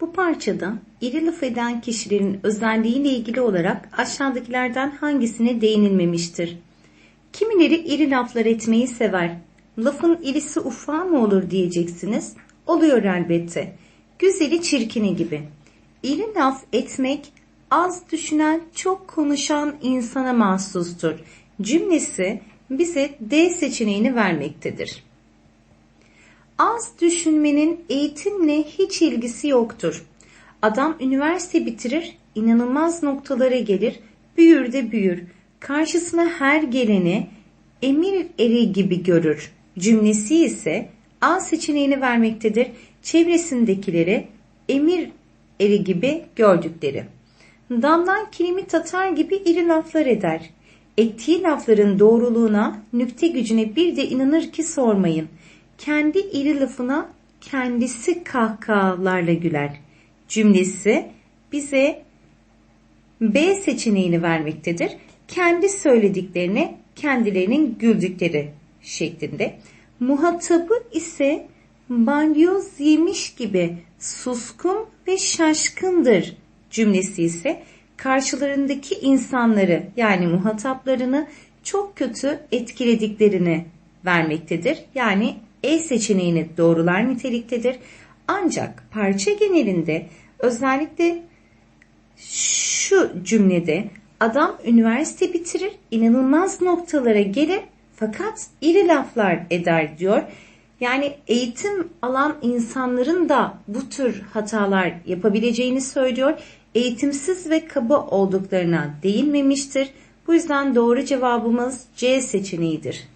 Bu parçada iri laf eden kişilerin özelliğiyle ilgili olarak aşağıdakilerden hangisine değinilmemiştir? Kimileri iri laflar etmeyi sever. Lafın irisi ufağı mı olur diyeceksiniz. Oluyor elbette. Güzeli çirkini gibi. İri laf etmek az düşünen, çok konuşan insana mahsustur. Cümlesi bize D seçeneğini vermektedir. Az düşünmenin eğitimle hiç ilgisi yoktur. Adam üniversite bitirir, inanılmaz noktalara gelir, büyür de büyür. Karşısına her geleni emir eri gibi görür. Cümlesi ise A seçeneğini vermektedir. Çevresindekileri emir eri gibi gördükleri. Damdan kilimi tatar gibi iri laflar eder. Ettiği lafların doğruluğuna, nükte gücüne bir de inanır ki sormayın. Kendi iri lafına kendisi kahkahalarla güler. Cümlesi bize B seçeneğini vermektedir. Kendi söylediklerine kendilerinin güldükleri şeklinde. Muhatabı ise balyoz yemiş gibi suskun ve şaşkındır cümlesi ise karşılarındaki insanları yani muhataplarını çok kötü etkilediklerini vermektedir. Yani E seçeneğini doğrular niteliktedir. Ancak parça genelinde özellikle şu cümlede adam üniversite bitirir, inanılmaz noktalara gelir fakat iri laflar eder diyor. Yani eğitim alan insanların da bu tür hatalar yapabileceğini söylüyor. Eğitimsiz ve kaba olduklarına değinmemiştir. Bu yüzden doğru cevabımız C seçeneğidir.